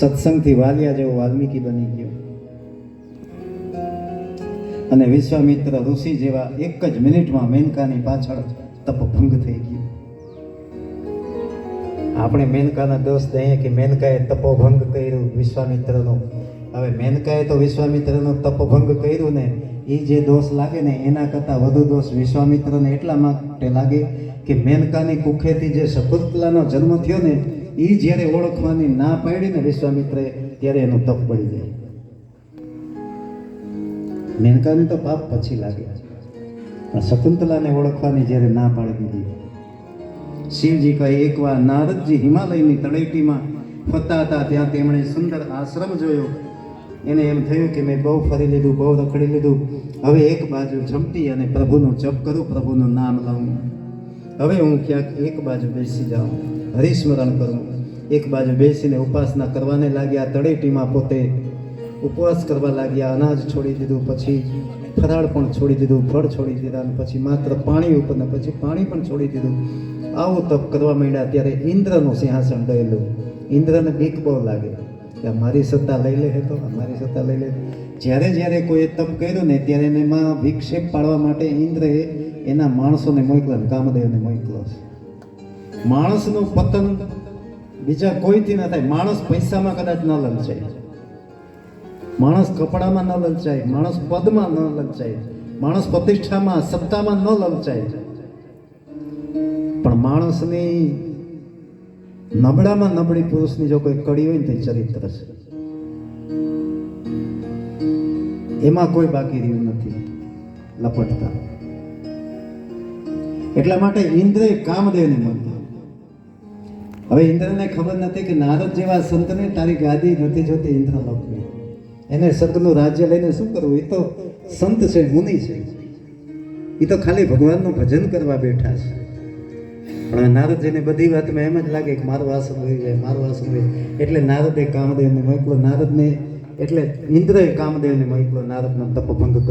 સત્સંગથી વાલિયા જેવો વાલ્મીકી બની ગયો. અને વિશ્વામિત્ર ઋષિ જેવા એક જ મિનિટમાં મેનકાની પાછળ તપભંગ થઈ ગયું. આપણે મેનકાના દોષ દઈએ કે મેનકાએ તપોભંગ કર્યું વિશ્વામિત્રનો. હવે મેનકાએ તો વિશ્વામિત્રનો તપભંગ કર્યું ને એ જે દોષ લાગે ને, એના કરતાં વધુ દોષ વિશ્વામિત્રને એટલા માટે લાગે કે મેનકાની કુખેથી જે શકુંતલાનો જન્મ થયો ને એ જ્યારે ઓળખવાની ના પાડી ને વિશ્વામિત્રએ, ત્યારે એનો તપ પડી જાય. મેનકાને તો પાપ પછી લાગે પણ શકુંતલાને ઓળખવાની જ્યારે ના પાડી દીધી. શિવજી કહે એકવાર નારદજી હિમાલયની તળેટીમાં ફરતા હતા ત્યાં તેમણે સુંદર આશ્રમ જોયો. એને એમ થયું કે મેં બહુ ફરી લીધું, બહુ રખડી લીધું. હવે એક બાજુ જમતી અને પ્રભુનું જપ કરું, પ્રભુનું નામ લઉં. હવે હું ક્યાંક એક બાજુ બેસી જાઉં. હરિસ્મરણ કરવું એક બાજુ બેસીને ઉપાસના કરવાને લાગ્યા, તળેટીમાં પોતે ઉપવાસ કરવા લાગ્યા, અનાજ છોડી દીધું, પછી ફરાળ પણ છોડી દીધું, ફળ છોડી દીધા, અને પછી માત્ર પાણી ઉપર ને પછી પાણી પણ છોડી દીધું. આવું તપ કરવા માંડ્યા, ત્યારે ઇન્દ્રનું સિંહાસન ગયેલું. ઇન્દ્રને બીક બહુ લાગે કે મારી સત્તા લઈ લે તો મારી સત્તા લઈ લે. જ્યારે જ્યારે કોઈએ તપ કર્યું ને, ત્યારે એમાં વિક્ષેપ પાડવા માટે ઇન્દ્રએ એના માણસોને મોકલ્યા કામદેવને મોકલ્યો. છે માણસનું પતન બીજા કોઈથી ન થાય. માણસ પૈસામાં કદાચ ન લલચાય. માણસ કપડામાં ન લલચાય. માણસ પદમાં ન લલચાય. માણસ પ્રતિષ્ઠામાં, સત્તામાં ન લલચાય. પણ માણસની નબળામાં નબળી પુરુષની જો કોઈ કડી હોય ને તે ચરિત્ર છે. એમાં કોઈ બાકી રહ્યું નથી. લપટતા. એટલા માટે ઇન્દ્રએ કામદેવને મળ્યો હવે ઇન્દ્રને ખબર નથી કે નારદ જેવા સંતને તારી ગાદી નથી જોતી ઇન્દ્ર લોકની એને સંતનું રાજ્ય લઈને શું કરવું? એ તો સંત છે, મુનિ છે. એ તો ખાલી ભગવાનનું ભજન કરવા બેઠા છે. પણ નારદજીને બધી વાતમાં એમ જ લાગે કે મારું આસન રહી જાય, મારું આસન રહી જાય. એટલે નારદે કામદેવને મોકલો. નારદને, એટલે ઇન્દ્રએ કામદેવને મોકલો. નારદનો તપભંગ કર્યો